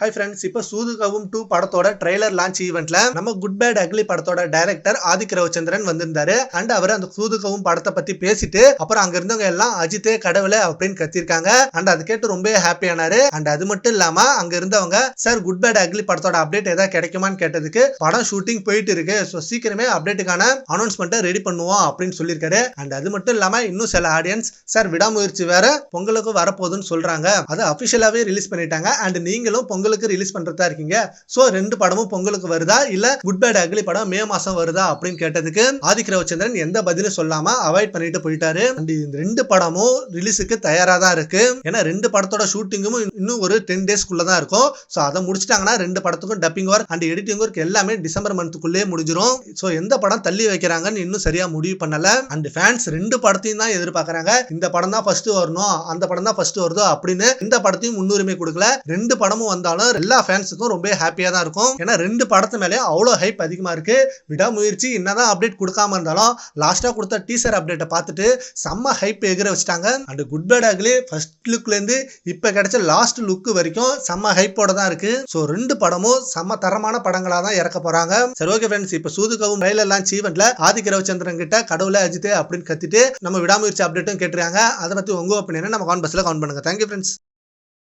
Hi friends இப்போ சூதுகவும் two படத்தோட trailer launch ஈவெண்ட்ல நம்ம குட் பேட் அக்லி படத்தோட டைரக்டர் ஆதிக் ரவிச்சந்திரன் வந்திருந்தாரு. அண்ட் அவர் அந்த சூதுகவும் படத்தை பத்தி பேசிட்டு அப்புறம் அங்க இருந்தவங்க எல்லாம் அஜித்தே கடவுளே அப்படின்னு கத்திருக்காங்க. அண்ட் அது கேட்டு ரொம்ப ஹாப்பியானாரு அண்ட் அது மட்டும் இல்லாம அங்க இருந்தவங்க சார் குட் பேட் அக்லி படத்தோட அப்டேட் ஏதாவது கிடைக்குமான்னு கேட்டதுக்கு படம் ஷூட்டிங் போயிட்டு இருக்கு. ஸோ சீக்கிரமே அப்டேட்டுக்கான அனௌன்ஸ்மெண்ட்டை ரெடி பண்ணுவோம் அப்படின்னு சொல்லியிருக்காரு. அண்ட் அது மட்டும் இல்லாம இன்னும் சில ஆடியன்ஸ் சார் விடாமுயற்சி வேற பொங்கலுக்கு வரப்போகுதுன்னு சொல்றாங்க. அது அபிஷியலாவே ரிலீஸ் பண்ணிட்டாங்க. அண்ட் நீங்களும் பொங்கல் பொங்கலுக்கு ரிலீஸ் பண்றதா இருக்கீங்க? சோ ரெண்டு படமும் பொங்கலுக்கு வருதா? இல்ல குட் பேட் அக்லி படம் மே மாசம் வருதா? அப்படின்னு கேட்டதுக்கு ஆதிக் ரவிச்சந்திரன் எந்த பதிலும் சொல்லாம அவாய்ட் பண்ணிட்டு போயிட்டாரு. அண்ட் இந்த ரெண்டு படமும் ரிலீஸுக்கு தயாரா தான் இருக்கு. ஏன்னா ரெண்டு படத்தோட ஷூட்டிங்கும் இன்னும் ஒரு டென் டேஸ்க்குள்ள தான் இருக்கும். ஸோ அதை முடிச்சிட்டாங்கன்னா ரெண்டு படத்துக்கும் dubbing work and editing work எல்லாமே டிசம்பர் மந்த்துக்குள்ளேயே முடிஞ்சிரும். ஸோ எந்த படம் தள்ளி வைக்கிறாங்கன்னு இன்னும் சரியா முடிவு பண்ணல. அண்ட் ஃபேன்ஸ் ரெண்டு படத்தையும் தான் எதிர்பார்க்கறாங்க. இந்த படம் தான் ஃபர்ஸ்ட் வரணும். அந்த படம் தான் ஃபர்ஸ்ட் வருதோ அப்படின்னு இந்த படத்தையும் முன்னுரிமை கொடுக்கல. ரெண்டு படமும் வந்தாலும் எல்லா ஃபேன்ஸுக்கும் ரொம்ப ஹாப்பியாக தான் இருக்கும். ஏன்னா ரெண்டு படத்து மேலே அவ்வளோ ஹைப் அதிகமாக இருக்கு. விடாமுயற்சி என்னதான் அப்டேட் கொடுக்காம இருந்தாலும் லாஸ்ட்டாக கொடுத்த டீசர் அப்டேட்டை பார்த்துட்டு செம்ம ஹைப் எகிர வச்சுட்டாங்க. And good bad ugly first லுக்லேருந்து இப்போ கிடைச்ச லாஸ்ட் லுக் வரைக்கும் செம்ம ஹைப்போட தான் இருக்கு. ஸோ ரெண்டு படமும் செம்ம தரமான படங்களாக தான் இறக்க போறாங்க. சரி ஓகே ஃப்ரெண்ட்ஸ் இப்போ சூதுகவும் ரயில் லான்ச் ஈவெண்ட்ல ஆதிக்க ரவிச்சந்திரன் கிட்ட கடவுளை அஜித் அப்படின்னு கத்திட்டு நம்ம விடாமுயற்சி அப்டேட்டும் கேட்டுருக்காங்க. அதை பற்றி உங்க ஒப்பீனியனை நம்ம கான் பஸ்ல கவுண்ட் பண்ணுங்க. Thank you friends